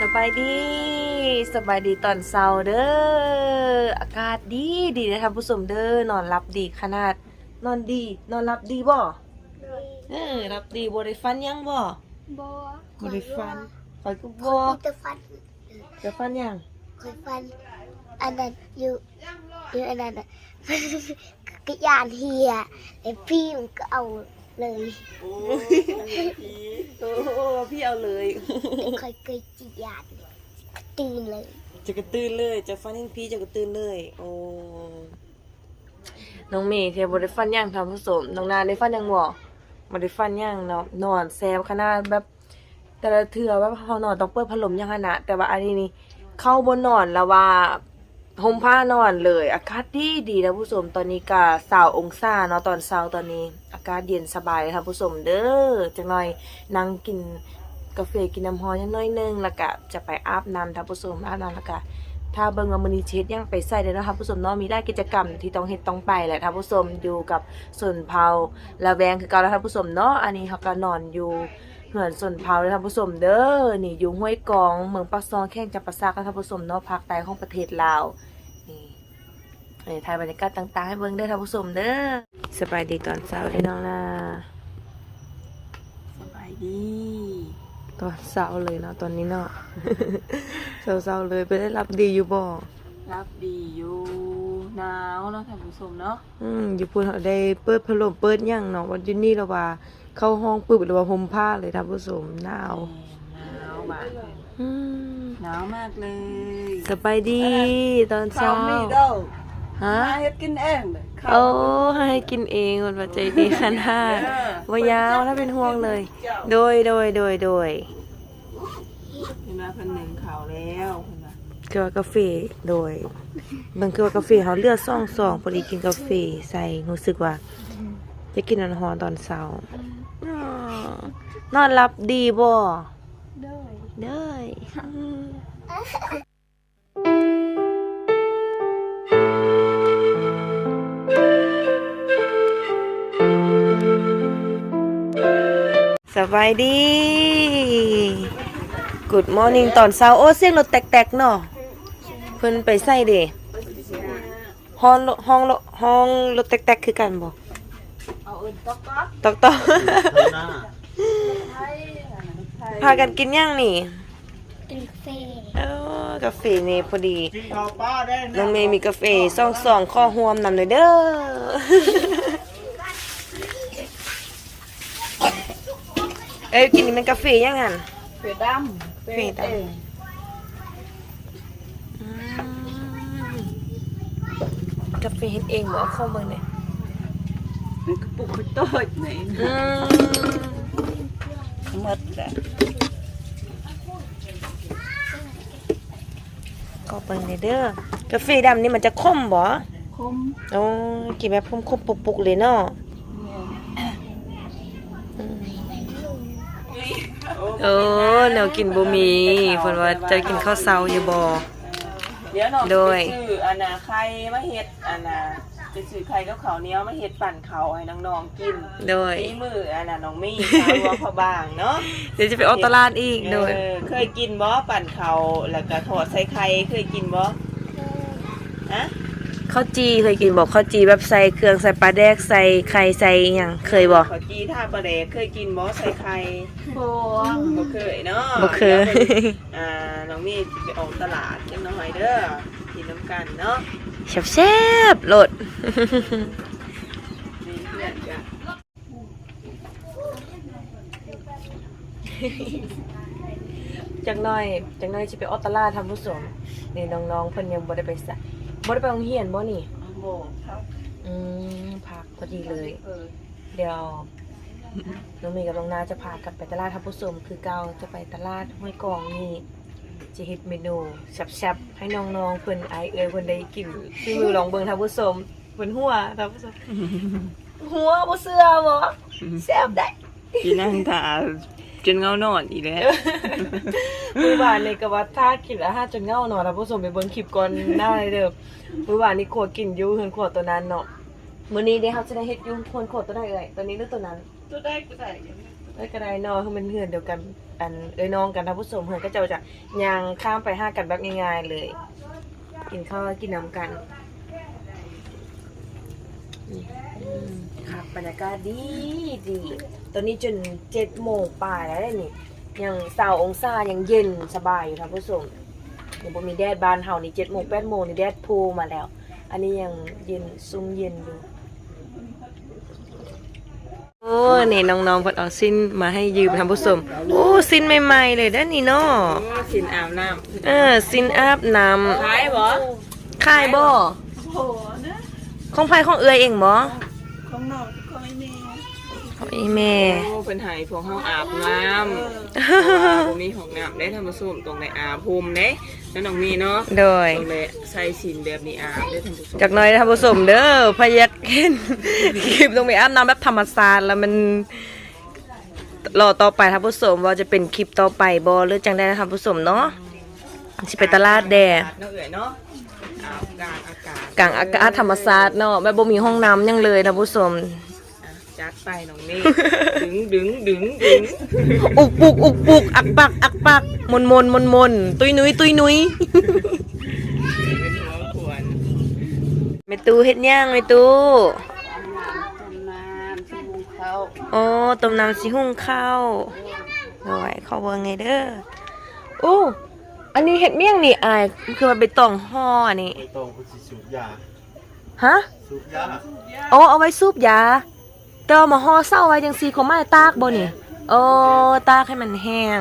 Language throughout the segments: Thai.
สบายดีสบายดีตอนเช้าเด้ออากาศดีดีนะครับผู้ชมเด้อนอนรับดีขนาด นอนดี นอนรับดีบ่เออรับดีบ่ได้ฟันยังบ่บอบ่ได้ฟันคอยก็คบ่นจะฟันจะฟันยังคอยฟันอันนั้นอยู่อยู่อันนั้นน่ะกระยานเฮียไอ้พี่มันก็เอา เลย โอ้โอ้พี่เอาเลยคอยเคยจียานตื่นเลย จะกระตื้นเลยจะฟันยังพี่จะกระตื้นเลย โอ้น้องเมย์เทบได้ฟันย่างทำผสมน้องนาได้ฟันยังบ่บ่ได้ฟันย่างเนาะนอนแซบขนาดแบบแต่ละเทื่อแบบเฮานอนต้องเปิดพัดลมอย่างขนาดแต่ว่าอันนี้นี่เข้าบนนอนแล้วว่า ห่มผ้านอนเลย อากาศดีดีนะผู้ชมตอนนี้ก็20องศาเนาะตอนเช้าตอนนี้ อากาศเย็นสบายเลยค่ะผู้ชมเด้อจังหน่อยนั่งกินกาแฟกินน้ำฮอนจักหน้อยนึงแล้วก็จะไปอาบน้ำท่านผู้ชมอาบน้ำแล้วก็ถ้าเบิ่งว่ามือนีเฮ็ดยังไปใส่เด้อเนะท่านผู้ชมเนาะมีหลายกิจกรรมที่ต้องเฮ็ดต้องไปแหละท่านผู้ชมอยู่กับส่วนเผาละแวงคือเก่าแล้วท่านผู้ชมเนาะอันนี้เขาก็นอนอยู่ เหือนส่วนเผาเลยท่านผู้ชมเด้อนี่อยู่ห้วยกองเมืองปักซองแข้งจับปะซากท่านผู้ชมเนาะภาคใต้ของประเทศลาวนี่นี่ถ่ายบรรยากาศต่างๆให้เบิ่งเด้อท่านผู้ชมเด้อสบายดีตอนเช้าเด้อน้องล่ะสบายดี ตอนเช้าเลยเนาะตอนนี้เนาะเช้าๆเลยไปได้รับดีอยู่บ่รับดีอยู่หนาวเนาะท่านผู้ชมเนาะอืมอยู่พูนเขาได้เปิดพัดลมเปิดหยังเนาะวันอยู่นี่แล้วว่า เข้าห้องปึ๊บแล้วว่าห่มผ้าเลยท่านผู้ชมหนาวหนาวบาดเลยอืมหนาวมากเลยสบายดีตอนเช้าไม่เด้อฮะมาเฮ็ดกินเองเลยข้าวโอ้ให้กินเองคนว่าใจดีขนาดว่ายาวถ้าเป็นห่วงเลย โดยโดยโดยโดยเห็นว่าเพิ่นหนึ่งข่าวแล้วเพิ่นว่าคือว่ากาแฟโดยบางคือว่ากาแฟเขาเลือกซ่องซองพอดีกินกาแฟใส่รู้สึกว่าจะกินนอนหอนตอนเช้า อ้อนอนหลับดีบ่ด้วยเด้ยสบายดี Good morning ตอนเช้า โอ้เสียงรถแตกๆเนาะเพิ่นไปใส่เด้ห้องรถห้องรถห้องรถแตกๆคือกันบ่เอาอื่นต๊อกต๊อกตอกตอก พากันกินยังนี่กินกาแฟเออกาแฟนี่พอดีกินข้าวป้าได้น้องเมย์มีกาแฟซองสองข้อหวมนำเลยเด้อเอ้ยกินนี่มันกาแฟยังหันเฟดำเฟดำเองอืมกาแฟเฮ็ดเองบ่เอาเข้าเบิ่งเนี่ยมันกระปุกกระโต้ยไหนอืม หมดแหละก็เบิ่งเลยเด้อกาแฟดำนี่มันจะขมบ่คมโอ้กินแบบขมๆปุกๆเลยเนาะเออแนวกินบ่มีเพิ่นว่าจะกินข้าวเช้าอยู่บ่เดี๋ยวน้องโดยไปซื้ออันน่ะไข่มาเฮ็ดอันน่ะ ไปซื้อไข่กับข้าวเหนียวมาเฮ็ดปั่นข้าวให้น้องๆกินโดย ฝีมืออันน่ะน้องมี่ชาวรัวพะบางเนาะเดี๋ยวจะไปออกตลาดอีกโดย เออเคยกินบ่ปั่นเขาวแล้วก็ทอดใส่ไข่เคยกินบ่ฮะข้าวจีเคยกินบอกข้าวจีแบบใส่เครื่องใส่ปลาแดกใส่ไข่ใส่อหยังเคยบ่ข้าวจีท่าปลาแดกเคยกินบ่ใส่ไข่บ่บ่เคยเนาะบ่เคย ดี๋วพิ่นอ่าน้องมี่สิไปออกตลาดจังน้อยเด้อกินน้ำกันเนาะ แซ่บๆโลดนี่เพื่อนจ้ะจักหน่อยจักหน่อยสิไปออกตลาดทำผู้ชมนี่น้องๆเพิ่นยังบ่ได้ไปใส่บ่ได้ไปโรงเรียนบ่นี่โบครับอืมพักพอดีเลยเออเดี๋ยวน้องเมย์กับน้องนาจะพากันไปตลาดทับผู้ชมคือเก่าจะไปตลาดห้วยกองนี่ จะเฮ็ดเมนูแซ่บๆให้น้องๆเพิ่นไอเอ้ยเพิ่นได้กินฝีมือลองเบิ่งทับผู้ชมเพิ่นหัวทับผู้ชมหัวบ่เชื่อบ่แซ่บได้กินนั่งถ่าจนเงานอนอีกแล้ว มื้อวานนี่ก็ว่าถ้ากินอาหารจนเหงาเนาะทับผู้ชมไปเบิ่งคลิปก่อนหน้าเลยเด้อมื้อวานนี่ขวดกินอยู่เฮือนขวดตัวนั้นเนาะมื้อนี้เด้เฮาจะได้เฮ็ดอยู่คนขวดตัวใดเอ่ยตัวนี้หรือตัวนั้น ตัวได้ก็ได้ แล้วก็ได้นอคือเป็นเพื่อนเดียวกันอันเอ้ยน้องกันท่านผู้ชมเพื่อนก็จะจะยางข้ามไปห้ากันแบบง่ายๆเลย กินข้าวกินน้ำกันอืมครับบรรยากาศดีดีตอนนี้จนเจ็ดโมงป่ายแล้วนี่ยังสาวองศายังเย็นสบายอยู่ท่านผู้ชมยังบ่มีแดดบานเฮานี่เจ็ดโมงแปดโมงนี่แดดโพมาแล้ว อันนี้ยังเย็นซุ่มเย็นอยู่ โอ้นี่น้องๆเพิ่นเอาสิ้นมาให้ยืมท่านผู้ชมโอ้สิ้นใหม่ๆเลยเด้อนี่เนาะโอ้สินอาบน้ำเออสิ้นอาบน้ขายบ่ำขายบ่โอ้นะของไผของเอื้อยเองบ่ของน้องของไอ้แม่ ของอีแม่ โอ้เป็นไห้พวกเฮาอาบน้ำเพราะว่าบ่มีห้องน้ำได้ทำมาส้มตรงในอาบภูมิเด้แล้วน้องมีเนาะโดยต้องเลยใส่สินแบบนี้อาบได้ทำมาส้มจากหน้อยท่านผู้ชมเด้อพะยักเห็นคลิปต้องไปอาบน้ำแบบธรรมชาติแล้วมันรอต่อไปท่านผู้ชมว่าจะเป็นคลิปต่อไปบ่หรือจังได้ท่านผู้ชมเนาะสิไปตลาดแดเนาะเอ๋ยเนาะอาบกลางอากาศกลางอากาศธรรมชาติเนาะแบบบ่มีห้องน้ำหยังเลยท่านผู้ชมอะ จัดไปน้องนี่ดึงดึงดึงดึงอุกปุกอุกปุกอักปักอักปักมนมนมนมนตุยนุยตุยนุยเป็นหัวขวนเมตูเฮ็ดย่างเมตูต้มน้ำชิมุงเขาอ๋อต้มน้ำสิหุงข้าวโอ้ยเข้าเบิ่งไงเด้อโอ้อันนี้เฮ็ดเมี่ยงนี่อายคือมันไปตองห่ออันนี่ไปตรงพุทธิสูบยาฮะสูบยาอ๋อเอาไว้สูบยา แต่ว่ามาห่อเศร้าไว้จังซีเขามาตากบ่นี่โอ้ตากให้มันแห้ง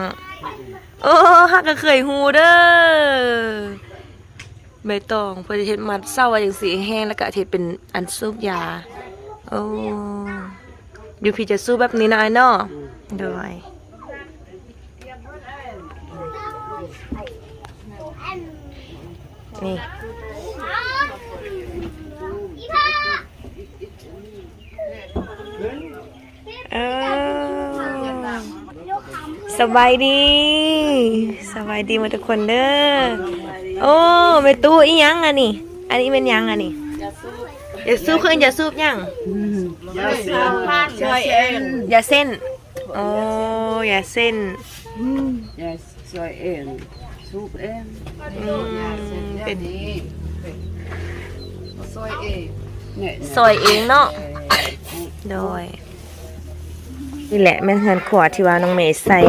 โอ้ฮักก็เคยฮูเด้อใบตองเพิ่นเฮ็ดมัดเศร้าไว้จังซี่แห้งแล้วก็เฮ็ดเป็นอันสูบยาโอ้ยูพี่จะสู้แบบนี้นะไอ้เนาะด้วยนี่ เออสบายดีสบายดีหมาทุกคนเด้อโอ้เมตู้อีหยังอะนี่อันนี้เป็นหยังอะนี่อย่าสู้คืออย่าสูบหยังยาเสียช่วยเองอย่าเส้นโอ้อย่าเส้นอย่าช่วยเองสูบเองอืมเป็นช่วยเองเนี่ยซอยเองเนาะโดย นี่แหละแม่เฮือนขวดที่ว่าน้องเมย์ใส่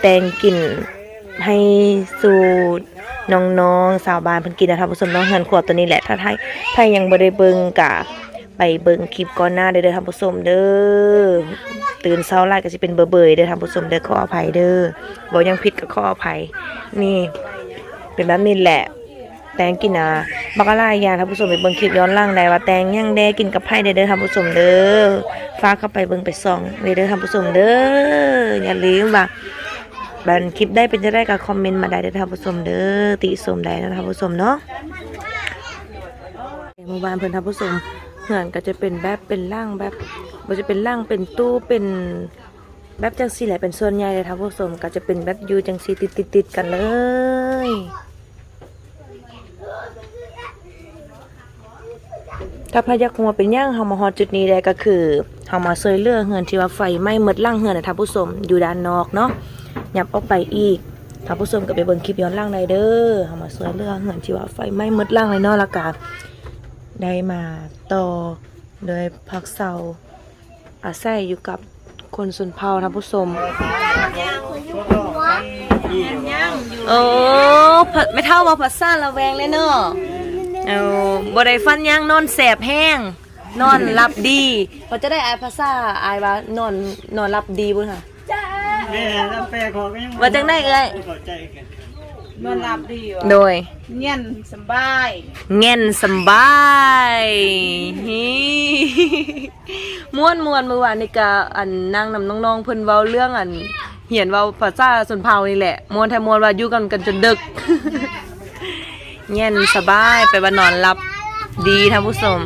แตงกลิ่นให้สูตรน้องๆสาวบ้านเพิ่นกินนะคะผู้ชมน้องเฮือนขวดตัวนี้แหละถ้าไทยถ้ายังบ่ได้เบิ่งกะไปเบิ่งคลิปก่อนหน้าเด้อเด้อท่านผู้ชมเด้อตื่นเช้าไล่ก็สิเป็นเบอร์เบยเด้อท่านผู้ชมเด้อขออภัยเด้อบ่ยังผิดก็ขออภัยนี่ เป็นแบบนี้แหละ แตงกินอะบักอะไรอย่างท่านผู้ชมไปเบิ่งคลิปย้อนล่างได้ว่าแตงย่างแดกินกับไผ่ได้เด้อท่านผู้ชมเด้อฝาเข้าไปเบิ่งไปส่องเด้อท่านผู้ชมเด้ออย่าลืมว่าบันคลิปได้เป็นจะได้ก็คอมเมนต์มาได้เด้อท่านผู้ชมเด้อติชมได้นะท่านผู้ชมเนาะหมู่บ้านเพิ่นท่านผู้ชมเหือนก็จะเป็นแบบเป็นร่างแบบบ่จะเป็นร่างเป็นตู้เป็นแบบจังซีแหละเป็นส่วนใหญ่เลยท่านผู้ชมก็จะเป็นแบบอยู่จังซีติดๆๆกันเลย ถ้าพยักหัวเป็นย่างเฮามาฮอดจุดนี้ได้ก็คือเฮามาซอยเรือเฮือนที่ว่าไฟไหม้หมดล่างเฮือนนะท่านผู้ชมอยู่ด้านนอกเนาะยับออกไปอีกท่านผู้ชมก็ไปเบิ่งคลิปย้อนล่างได้เด้อเฮามาซอยเรือเฮือนที่ว่าไฟไหม้หมดล่างเลยเนาะล้วก็ได้มาต่อโดยพักเสาอาศัยอยู่กับคนส่วนเผาท่านผู้ชมโอ้ไม่เท่าว่าภาษาละแวงเลยเนาะ เอาบ่ได้ฟันย่างนอนแสบแห้ง นอนหลับดีพอจะได้อายภาษาอายว่านอนนอนหลับดีบุ่นค่ะแม่น้ำแปรของก็ยังว่าจังได้เอ้ยเข้าใจกันนอนหลับดีวะโดย เงียนสบายเง่นสำบายฮิม่วนม่วนเมื่อวานนี่ก็อันนั่งนำน้องๆเพิ่นเว้าเรื่องอันเหียนเว้าภาษาส่วนเผ่านี่แหละม่วนแท้ม่วนว่าอยู่กันกันจนดึก เง่นสบายไปว่านอนหลับดีท่านผู้ชม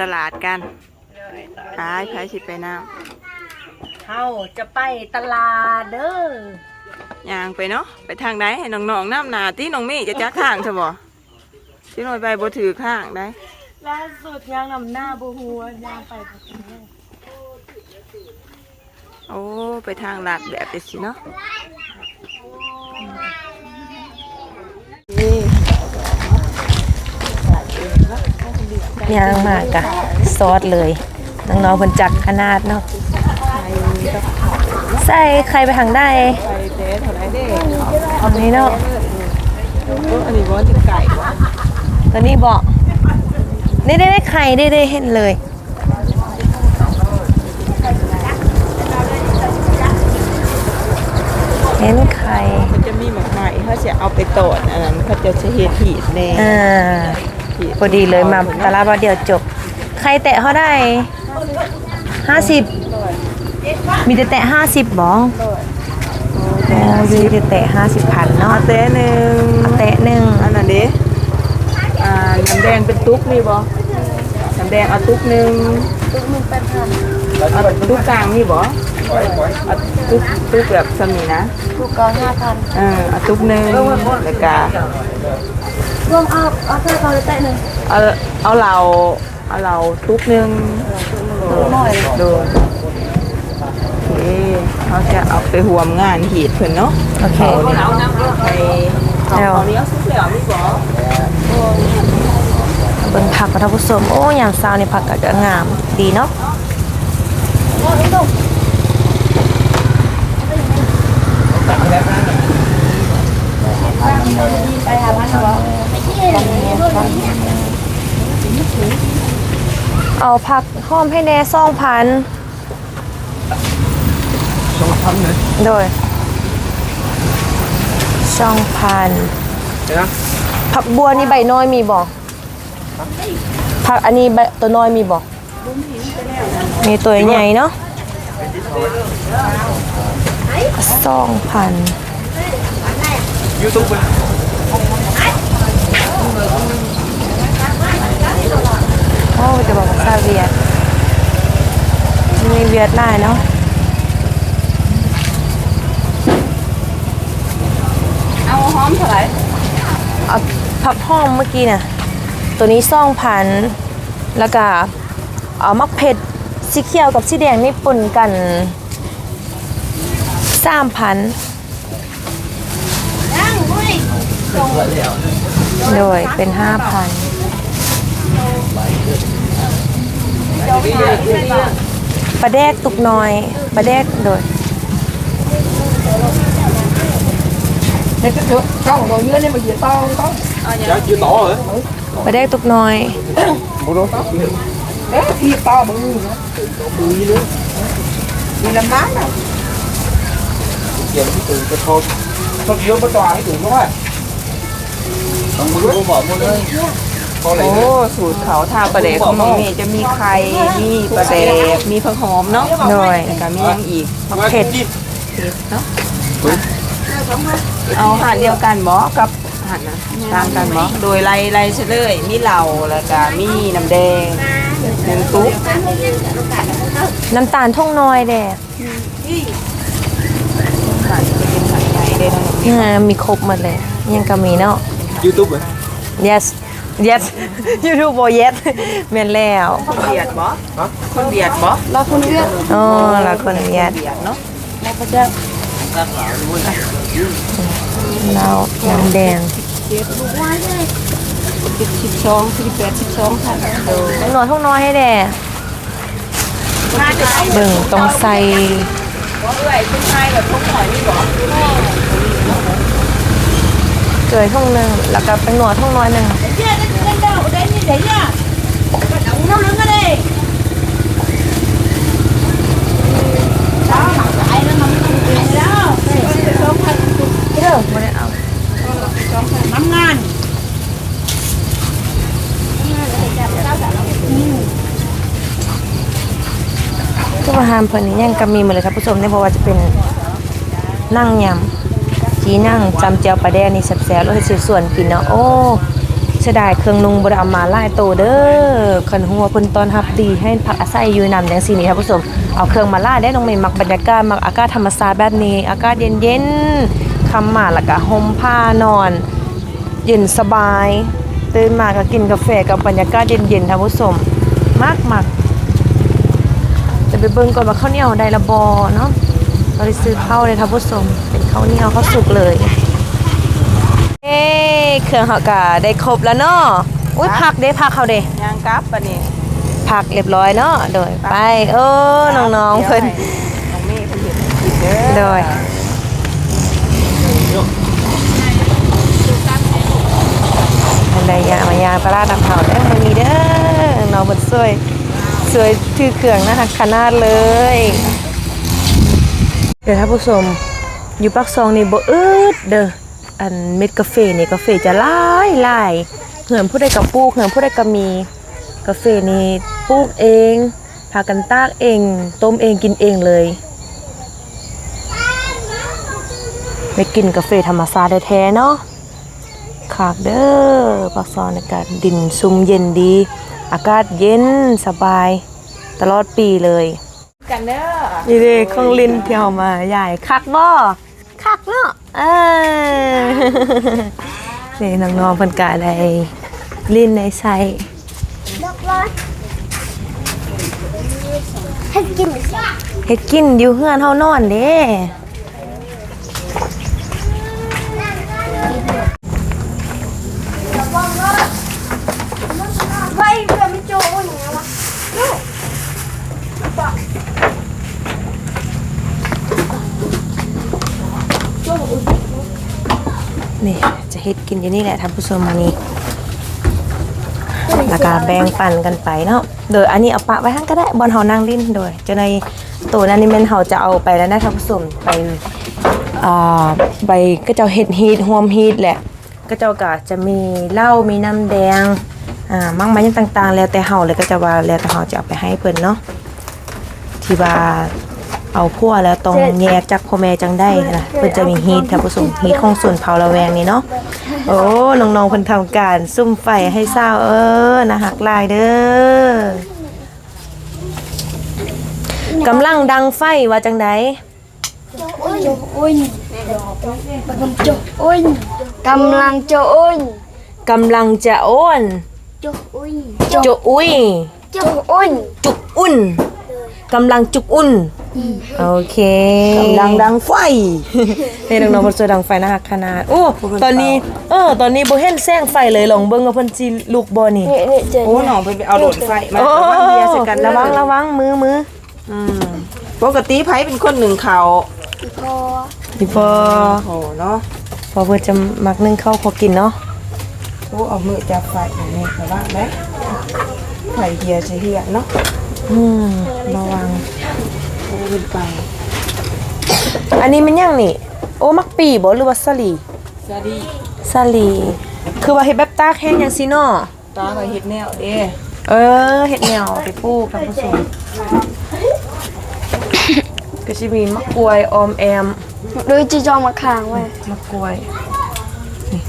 ตลาดกันหายไผสิไปน้เฮาจะไปตลาดเด้อำย่างไปเนาะไปทางใดให้น้องๆน้ำหนาที่น้องเมย์จะจักข้างใช่บ่ที่หน่อยไปบ่ถือข้างได้ ล่าสุดยางนำหน้าบ่ฮู้ว่ายางไปบ่ถึงเลยโอ้ ไปทางลาดแบบนี้สิเนาะนี่ ยางมากะซอสเลยน้องๆเพิ่นจักขนาดเนาะใส่ใครไปทางได้เต้เท่าไหรเด้อันนี้เนาะอันนี้บ่จะไก่ตัวนี้บอกได้ได้ได้ไข่ได้ได้เห็นเลยเห็นไข่มันจะมีหมากไม้ถ้าจะเอาไปตอดอันนั้นเขาจะเฮ็ดหีดแน่อ่าหีด พอดีเลยมาตลาดวันเดียวจบ ใครแตะเขาได้ห้าสิบมีแต่แตะห้าสิบบองอ๋อมีแต่แตะห้าสิบพันเนาะเอาเต้หนึ่งเอาแตะหนึ่งอันนั้นดิอ่าน้ำแดงเป็นตุ๊กนี่บ่น้ำแดงเอาตุ๊กหนึ่งตุ๊กหนึ่งแปดพันเอาตุ๊กกลางนี่บ่เอาตุ๊กตุ๊กแบบสมีนะถูกกองห้าพันเออเอาตุ๊กหนึ่งแล้วก็ รวมเอาเอาแค่เขาเลยแตะหนึ่งเอาเอาเราเอาเราตุ๊กหนึ่งโดนโอเคเขาจะเอาไปห่วมงานหีดเพิ่อนเนาะโอเคไปเอาเอาเนี้ยซุปเหลืองนี่บ่เบิ่งผักกับท่านผู้ชมโอ้ยามเช้านี่ผักก็งามดีเนาะไปหาพันธุ์เอาผักหอมให้แน่สองพันสองพันเลยโดยสองพันเดี๋ยวนะผักบัวนี่ใบน้อยมีบอก ผักอันนี้ใบตัวน้อยมีบอก มีตัวใหญ่เนาะสองพันยูทูบ โอ้จะบอกภาษาเวียดมีเวียดได้เนาะเอาหอมเท่าไหร่เอาผักหอมเมื่อกี้น่ะตัวนี้สองพันแล้วก็เอามักเผ็ดสีเขียวกับสีแดงนี่ปนกันสามพัน โดยเป็นห้าพันปลาแดกตุกน้อยปลาแดกโดย Dạ chưa tỏ rồi ปลาแดกตุกน้อย Bộ đâu Giờ cái từ cái thôn Thôn vô bắt tòa cái từ đó á Không có bỏ bỏ mua đây Có โอ้ lấy nữa สูตรเขาทาปลาแดกของน้องเมย์จะมีไข่มีปลาแดกมีผักหอมเนาะโดยแล้วก็มีหยังอีกเผ็ดเนาะเอาอาหารเดียวกันบ่กับอาหารนะต่างกันบ่โดยไล่ไล่เฉลยมีเหล้าแล้วก็มีน้ำแดงหนึ่งตุ๊กน้ำตาลทุ่งน้อยแดกอาหารจะเป็นผัดไทยได้ทั้งหมดอ่ามีครบหมดเลย ยังก็มีเนาะ YouTube rồi yes yes YouTube บ่ yes แม่นแล้วคนเบียดบ่คนเบียดบ่อ๋อละคนเวียดเบียดเนาะเราน้ำแดงสิบสิบสองสิบแปดสิบสองพันโดยน้ำหนวดทุ่งน้อยให้แดกเบิ่งตรงใส่ว่าเอ้ยคุณชายแบบพวกหน่อยนี่บ่ เกยทุ่งหนึ่งแล้วก็เป็นหนวดทุ่งน้อยหนึ่งเด้อไม่ได้เอาทุกอาหารเพิ่นนี่ยังก็มีหมดเลยครับผู้ชมเนี่ยเพราะว่าจะเป็นนั่งยำ จีนั่งจำเจียวปลาแดงนี่แซ่บๆแล้วเฮ็ดสิส่วนกินเนาะโอ้เสียดายเครื่องนุงบ่ได้เอามาหลายโตเด้อคันหัวเพิ่นตอนรับดีให้พักอาศัยอยู่นำจังซี่นี่ท่านผู้ชมเอาเครื่องมาหลาได้น้องเมย์มักบรรยากาศมักอากาศธรรมชาติแบบนี้ อากาศเย็นๆค่ำมาแล้วก็ห่มผ้านอนเย็นสบายตื่นมาก็กินกาแฟกับบรรยากาศเย็นๆท่านผู้ชมมากมากจะไปเบิ่งก่อนว่าข้าวเหนียวได้ละบอเนาะเราได้ซื้อข้าวเลยท่านผู้ชมเป็ นข้าวเหนียวข้าวสุกเลยเอ้เครื่องเขาก็ได้ครบแล้วเนาะอุ้ยผักเด้ผักเขาเด้ย่างกลับบัดนี้ผักเรียบร้อยเนาะโดยไปเออน้องๆเพิ่นน้องเมย์เพิ่นเห็นกินเด้อโดยอันใดอยากมายางตลาดน้ำเผาเด้อมันมีเด้อน้องเพิ่นสวยสวยถือเครื่องนะคะขนาดเลย เดี๋ยวท่านผู้ชม อยู่ปักซองนี่บ่อึดเด้ออันเม็ดกาแฟนี่กาแฟจะหลายหลายเหือนผู้ใดกับปลูกเหือนผู้ใดก็มีกาแฟนี่ปลูกเองพากันตากเอง ต้มเองกินเองเลยได้กินกาแฟธรรมชาติแท้ๆเนาะขากเด้อปักซอนอากาศดินซุ่มเย็นดี อากาศเย็นสบาย ตลอดปีเลย กันเด้อนี่เด้ของลินเที่ยวมาใหญ่คักบ่คัก เนาะเออนี่น้องๆเพิ่นก็ได้ลินในใส่ดอกร้อนให้กินสิเฮ็ดกินอยู่เฮือนเฮานอนเด้ นี่จะเฮ็ดกินอยู่นี่แหละท่านผู้ชมมานี่แล้วก็แบ่งปันกันไปเนาะโดยอันนี้เอาปะไว้ทั้งก็ได้บอนเฮานั่งลิ้นโดยจะในตัวนั้นนี่แม่นเฮาจะเอาไปแล้วนะท่านผู้ชมไปอ่าไปก็เจ้าเฮ็ดฮีทรวมฮีทแหละก็เจ้าก็จะมีเหล้ามีน้ำแดงอ่ามั่งมันยังต่างๆ แล้วแต่เฮาเลยก็จะว่าแล้วแต่เฮาจะเอาไปให้เพิ่นเนาะที่ว่า เอาพั่วแล้วต้องแยกจากพ่อแม่จังได้นะเพิ่นจะมีฮีทท่านผู้ชมฮีทของส่วนเผาละแวงนี่เนาะโอ้น้องๆเพิ่นทำการซุ่มไฟให้เศร้าเออนะหักลายเด้อกำลังดังไฟว่าจังไดอุ่นอุ่นกำลังจะอุ่นกำลังจะอุ่นกำลังจะอ้วนจะอุ่นจุอุ้ยจะอุ่นจุกอุ่นกำลังจุกอุ่น โอเคกำลังดังไฟนี่น้องๆเพิ่นสวยดังไฟนะคะขนาดโอ้ตอนนี้เออตอนนี้บ่เห็นแสงไฟเลยลองเบิ่งว่าเพิ่นสิลุกบ่นี่ เนี่ยเนี่ยเจอโอ้หนองเพิ่นไปเอาโดดไฟมาโอ้ระวังเบียร์ใส่กันระวังระวังมือมืออืมปกติไผเป็นคนหนึ่งเขาวพอพี่พอโอ้เนาะพอเพิ่นจะมักนึ่งข้าวพอกินเนาะโอ้เอามือจับไฟอย่างนี้ระวังไหมไฟเฮียจะเฮียเนาะอืมระวังโอ้เป็ นไป อันนี้มันหยังนี่ โอ้มักปีบ่หรือว่าสลีสวัสดีสลี คือว่าเฮ็ดแบบตากแห้งจังซี่เนาะตาไปเฮ็ดแนวเด้เออเฮ็ดแนวไปปลูกท่านผู้ชมก็สิมีมะกรวยออมแอมโดยจะจองมาค้างไว้มะกรวยนี่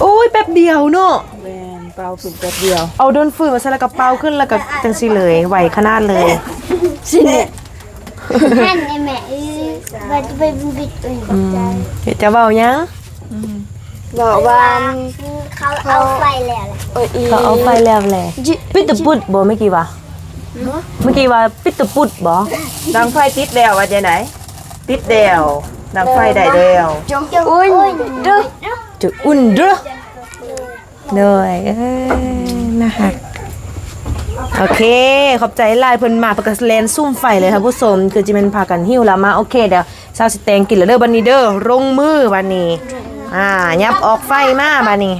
โอ้ยแป๊บเดียวเนาะ แมน เปล่าสุกแป๊บเดียว เอาโดนฟืนมาใส่แล้วกระเป๋าขึ้นแล้วก็จังสิเลยไหวขนาดเลยสิเนี่ยท่นไอแม่ว่าจะไปบิดตัวอืมเดี๋ยวจะเว้ายังบอกว่าเขาเอาไฟแล้วเอออีเขาเอาไฟแล้วแหละปิดตะปุดบ่เมื่อกี้วะเมื่อกี้ว่าปิดตะปุดบ่ดังไฟติดแล้วว่าจะไหน ติดแล้วดังไฟได้แล้วจงอุ่นดูจะอุ่นเด้อ เลยเอ้ยนะคะโอเค ขอบใจหลายเพิ่นมาประกาศเลนซุ่มไฟเลยค่ะผู้ชมคือจิแมันพากันหิ้วแล้วมา โอเคเดี๋ยวชาวสิแตงกินแล้วเด้อบันนี้เด้อลงมือบันนี้ อ่า ยับออกไฟมาบันนี้